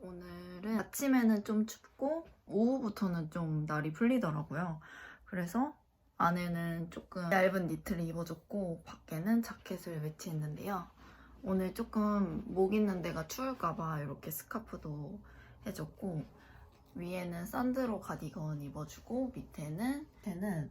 오늘은 아침에는 좀 춥고 오후부터는 좀 날이 풀리더라고요. 그래서 안에는 조금 얇은 니트를 입어줬고 밖에는 자켓을 매치했는데요. 오늘 조금 목 있는 데가 추울까봐 이렇게 스카프도 해줬고 위에는 산드로 가디건 입어주고 밑에는 밑에는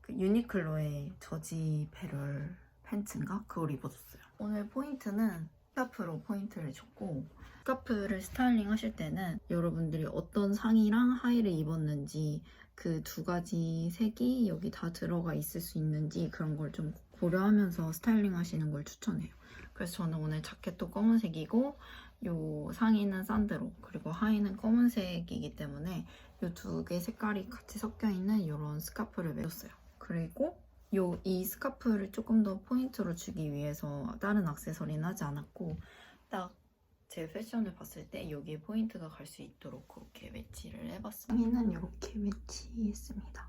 그 유니클로의 저지 배럴 팬츠인가 그걸 입어줬어요. 오늘 포인트는 스카프로 포인트를 줬고 스카프를 스타일링 하실 때는 여러분들이 어떤 상의랑 하의를 입었는지 그 두 가지 색이 여기 다 들어가 있을 수 있는지 그런 걸 좀 고려하면서 스타일링 하시는 걸 추천해요. 그래서 저는 오늘 자켓도 검은색이고 요 상의는 산드로 그리고 하의는 검은색이기 때문에 요 두 개 색깔이 같이 섞여 있는 이런 스카프를 매었어요. 그리고 요 이 스카프를 조금 더 포인트로 주기 위해서 다른 액세서리는 하지 않았고 딱 제 패션을 봤을 때 여기에 포인트가 갈 수 있도록 그렇게 매치를 해봤어요. 상의는 이렇게 매치했습니다.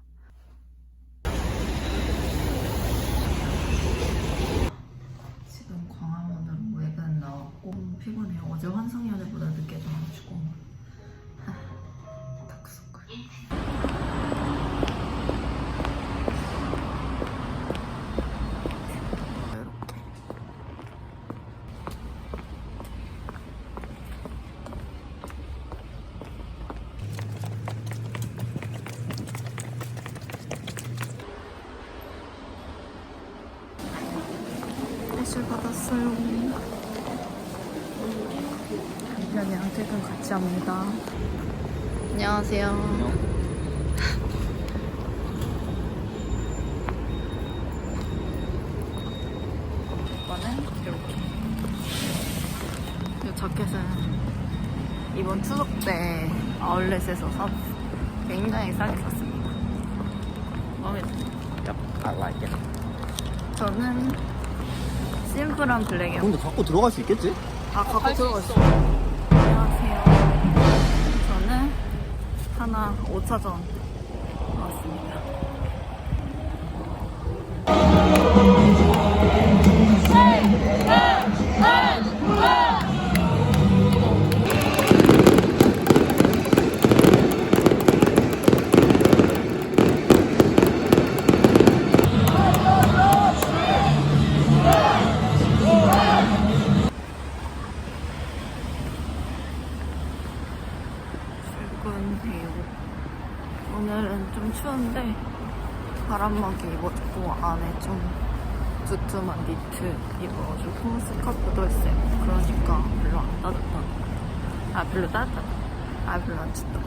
옷을 받았어요. 남편이랑 퇴근 같이 합니다. 안녕하세요. 이 자켓은 이번 추석 때 아울렛에서 사 굉장히 싸게 샀습니다. 마음에 들어요. I like it. 저는 심플한 블랙이요. 근데 갖고 들어갈 수 있겠지? 다 갖고 들어갔어. 안녕하세요. 저는 하나 5차전 추운데 바람막이 입어주고 안에 좀 두툼한 니트 입어주고 스카프도 했어요. 그러니까 별로 안 따뜻하다. 아 별로 따뜻하다. 아 별로 안 춥다.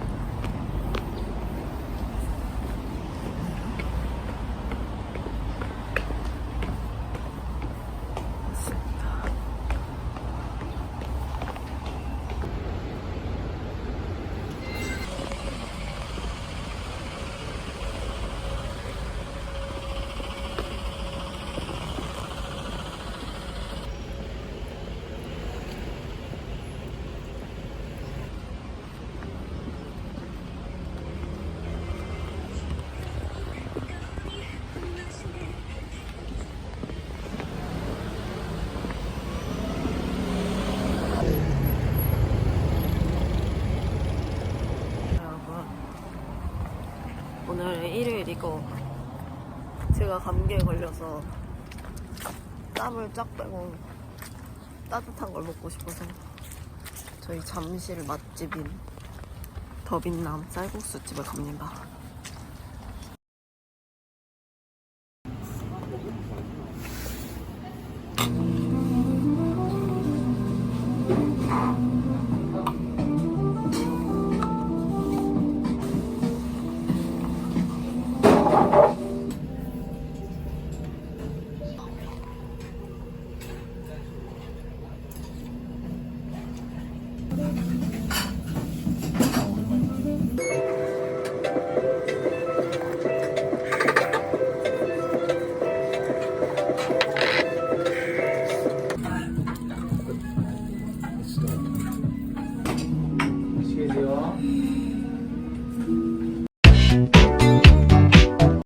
여러분 오늘 일요일이고 제가 감기에 걸려서 땀을 쫙 빼고 따뜻한 걸 먹고 싶어서 저희 잠실 맛집인 더빈남 쌀국수 집을 갑니다.